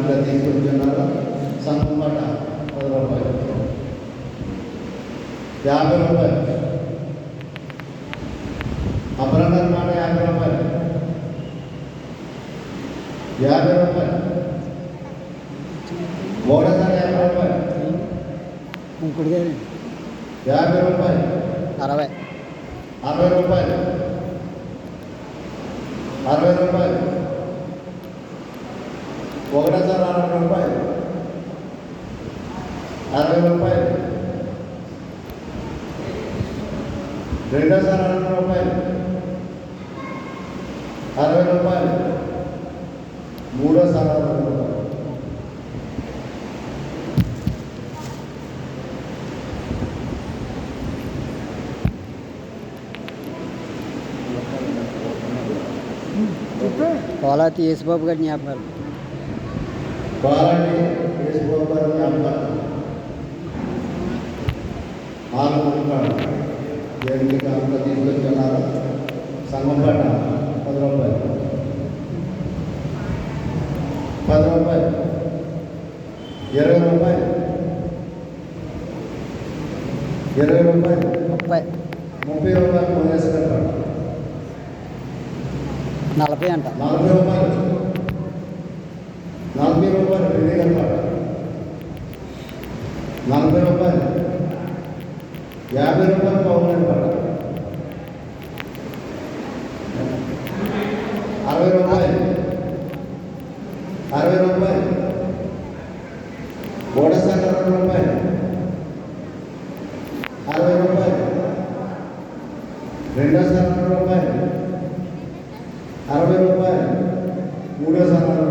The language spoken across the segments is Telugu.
ఇంకా తీసుకొచ్చున్నారు సంఘం పట్ట పది రూపాయలు యాభై రూపాయలు అబ్రహం మాట యాభై రూపాయలు యాభై రూపాయలు ఓడసారి యాభై రూపాయలు ఇంకుడిగా యాభై రూపాయలు అరవై అరవై రూపాయలు అరవై రూపాయలు ఒకటేసారి అరవై రూపాయలు. అరవై రూపాయలు. రెండోసారి అరవై రూపాయలు. అరవై రూపాయలు. మూడోసారి అరవై రూపాయలు. పోలాతి యేసుబాబు గారి జ్ఞాపకాలు. బాలాజీ వేసుకోవాలి అమ్మారు ఆరు దేనికి కాంత తీసుకొచ్చున్నారు సంఘం పట్ట పది రూపాయలు. పది రూపాయలు. ఇరవై రూపాయలు. ఇరవై రూపాయలు. ముప్పై. ముప్పై రూపాయలు కట్టాడు నలభై అంట నలభై రూపాయలు. నలభై రూపాయలు రెండు కట్టాడు నలభై రూపాయలు యాభై రూపాయలు పౌన్ పడ అరవై రూపాయలు అరవై రూపాయలు బోడసారి అరవై రూపాయలు అరవై రూపాయలు రెండోసారి అరవై రూపాయలు అరవై రూపాయలు మూడోసారి అరవై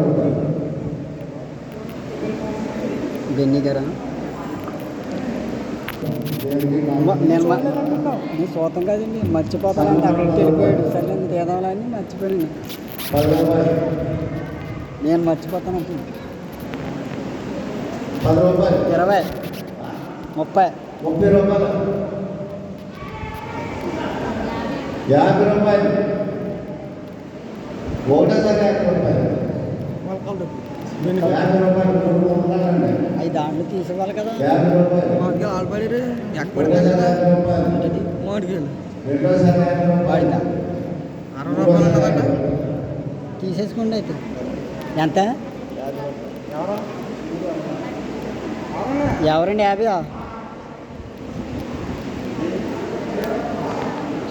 రూపాయలు బెన్నీ గారు దేనికి అమ్మ, నేను నేను సొంతం కాదండి మర్చిపోతానంటే అక్కడికి వెళ్ళిపోయాడు. సరే తేదాలని మర్చిపోయాను. నేను పది రూపాయలు ఇరవై. ముప్పై. ముప్పై రూపాయలు యాభై రూపాయలు ఒకటేసారి యాభై రూపాయలు యాభై రూపాయలు. దాంట్లో తీసుకోవాలి కదా. రూపాయలు ఆల్పడి ఒకటేసారి యాభై రూపాయలు రెండోసారి యాభై రూపాయలు రూపాయలు. తీసేసుకోండి అయితే. ఎంత? ఎవరండి యాభై?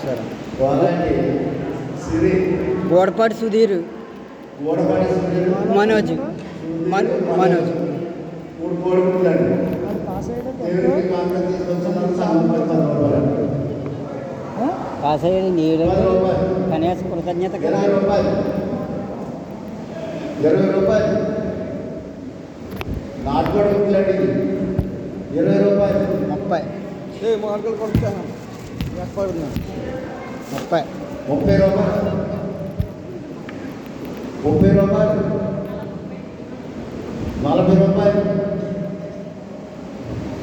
సరే. గోడపాటి సుధీర్. ఓడపడి సుధీర్. మనోజ్. మన్ మనోజ్. మూడు కోడిగుడ్లండి దేవుడికి కాంగ్రెస్ తీసుకొచ్చిన సంఘం పది పది రూపాయలు పాస్ అయ్యాడు నీడు పది రూపాయలు కనీసం కృతజ్ఞత కదా ఇరవై రూపాయలు ఇరవై రూపాయలు నాటుకోడి గుడ్లండి ఇరవై రూపాయలు ముప్పై ముప్పై ముప్పై రూపాయలు ముప్పై రూపాయలు నలభై రూపాయలు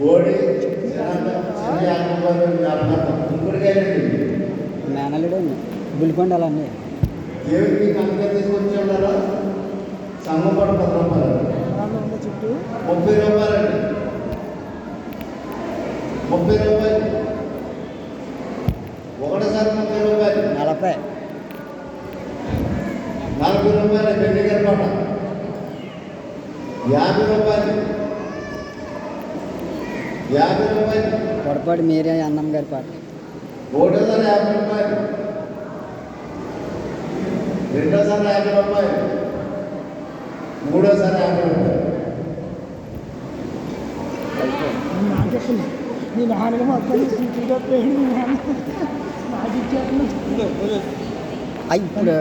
బోడి మేనలుడు అన్నీ దేవుడికి కనుక తీసుకొచ్చి ఉన్నారా. సంఘం పట్టు పది రూపాయలు. ముప్పై రూపాయలండి. ముప్పై రూపాయలు. ఒకటిసారి ముప్పై రూపాయలు. నలభై. నలభై రూపాయలు పెళ్ళి రూపాయలు యాభై రూపాయలు. పొడపాటి మీరే అన్నం గారి పాట. యాభై రూపాయలు. రెండోసారి యాభై రూపాయలు. యాభై నేను మొత్తం నాకు ఇచ్చాను అయ్యి ఇప్పుడు